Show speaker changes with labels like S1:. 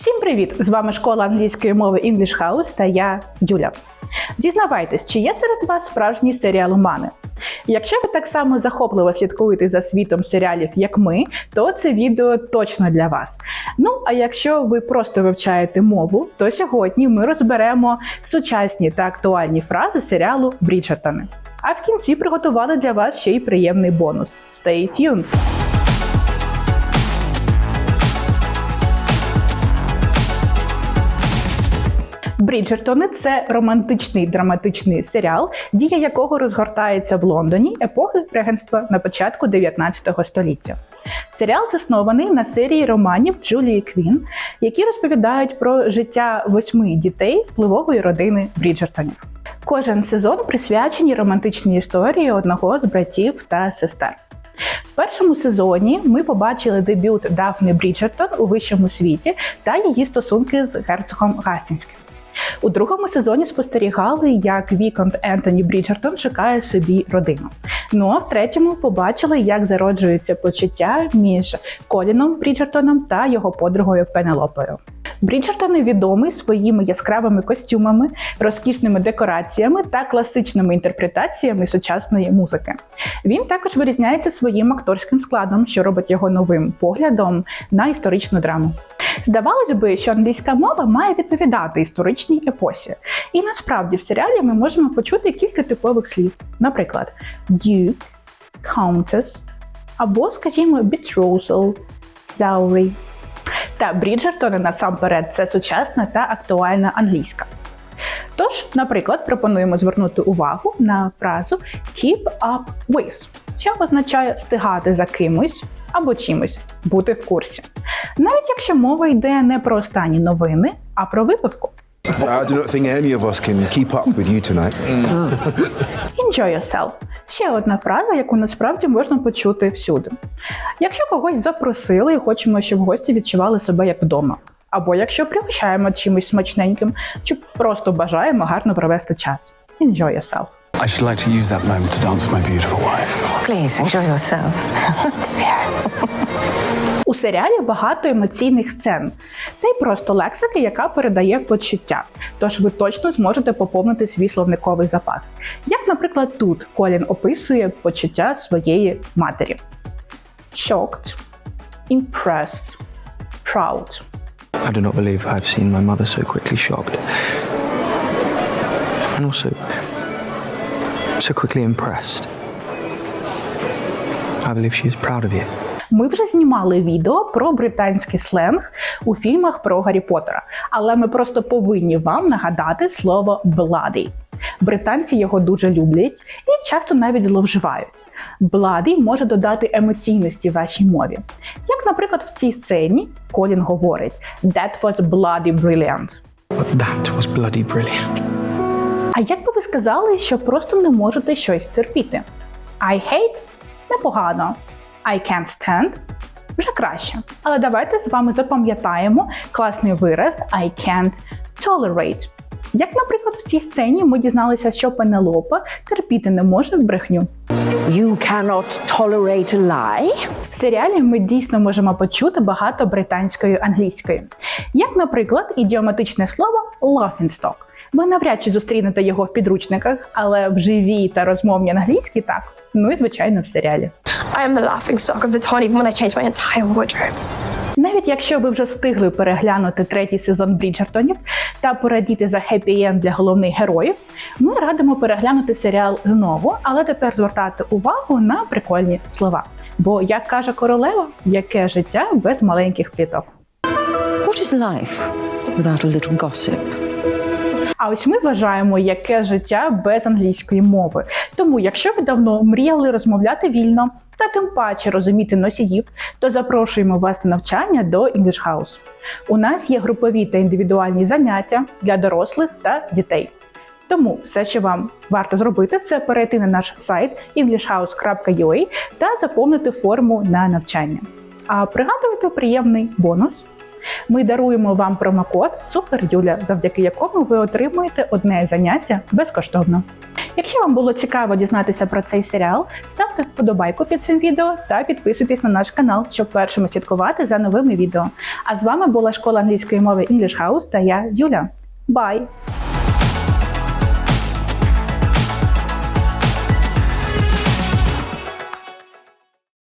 S1: Всім привіт! З вами школа англійської мови English House та я Юля. Дізнавайтесь, чи є серед вас справжні серіаломани? Якщо ви так само захопливо слідкуєте за світом серіалів, як ми, то це відео точно для вас. Ну а якщо ви просто вивчаєте мову, то сьогодні ми розберемо сучасні та актуальні фрази серіалу Бріджертони. А в кінці приготували для вас ще й приємний бонус. Stay tuned! Бріджертони це романтичний драматичний серіал, дія якого розгортається в Лондоні епохи регенства на початку 19 століття. Серіал заснований на серії романів Джулії Квін, які розповідають про життя восьми дітей впливової родини Бріджертонів. Кожен сезон присвячений романтичній історії одного з братів та сестер. В першому сезоні ми побачили дебют Дафни Бріджертон у вищому світі та її стосунки з герцогом Гастінським. У другому сезоні спостерігали, як Віконт Ентоні Бріджертон шукає собі родину. Ну а в третьому побачили, як зароджується почуття між Коліном Бріджертоном та його подругою Пенелопою. Бріджертони відомий своїми яскравими костюмами, розкішними декораціями та класичними інтерпретаціями сучасної музики. Він також вирізняється своїм акторським складом, що робить його новим поглядом на історичну драму. Здавалось би, що англійська мова має відповідати історичній епосі. І насправді в серіалі ми можемо почути кілька типових слів, наприклад, duke, countess або, скажімо, betrothal, dowry. Та Бріджертони насамперед це сучасна та актуальна англійська. Тож, наприклад, пропонуємо звернути увагу на фразу keep up with, що означає встигати за кимось або чимось, бути в курсі. Навіть якщо мова йде не про останні новини, а про випивку.
S2: I do not think any of us can keep up with you tonight.
S1: Enjoy yourself. Ще одна фраза, яку насправді можна почути всюди. Якщо когось запросили і хочемо, щоб гості відчували себе як вдома. Або якщо пригощаємо чимось смачненьким, чи просто бажаємо гарно провести час. Enjoy yourself.
S3: I should like to use that moment to dance with my beautiful wife.
S4: Please enjoy yourselves.
S1: У серіалі багато емоційних сцен, та й просто лексики, яка передає почуття. Тож ви точно зможете поповнити свій словниковий запас. Як, наприклад, тут Колін описує почуття своєї матері: shocked, impressed, proud.
S5: I do not believe I've seen my mother so quickly shocked. And also so quickly impressed. I believe she is proud of you.
S1: Ми вже знімали відео про британський сленг у фільмах про Гаррі Поттера, але ми просто повинні вам нагадати слово bloody. Британці його дуже люблять і часто навіть зловживають. Bloody може додати емоційності вашій мові. Як, наприклад, в цій сцені Колін говорить «That was bloody brilliant».
S5: But that was bloody brilliant.
S1: А як би ви сказали, що просто не можете щось терпіти? I hate непогано. I can't stand вже краще. Але давайте з вами запам'ятаємо класний вираз I can't tolerate. Як, наприклад, в цій сцені ми дізналися, що Пенелопа терпіти не може брехню.
S6: You cannot tolerate a lie.
S1: В серіалі ми дійсно можемо почути багато британської англійської, як, наприклад, ідіоматичне слово laughingstock. Ви навряд чи зустрінете його в підручниках, але в живій та розмовній англійській так. Ну і звичайно в серіалі.
S7: I am the laughing stock of the town even when I changed my entire wardrobe.
S1: Навіть якщо ви вже встигли переглянути третій сезон Бріджертонів та порадіти за хеппі-енд для головних героїв, ми радимо переглянути серіал знову, але тепер звертати увагу на прикольні слова. Бо, як каже королева, яке життя без маленьких пліток.
S6: What is life without a little gossip?
S1: А ось ми вважаємо, яке життя без англійської мови. Тому, якщо ви давно мріяли розмовляти вільно та тим паче розуміти носіїв, то запрошуємо вас на навчання до English House. У нас є групові та індивідуальні заняття для дорослих та дітей. Тому все, що вам варто зробити, це перейти на наш сайт englishhouse.ua та заповнити форму на навчання. А пригадуйте приємний бонус. Ми даруємо вам промокод Супер Юля, завдяки якому ви отримуєте одне заняття безкоштовно. Якщо вам було цікаво дізнатися про цей серіал, ставте вподобайку під цим відео та підписуйтесь на наш канал, щоб першими слідкувати за новими відео. А з вами була школа англійської мови English House та я, Юля. Бай!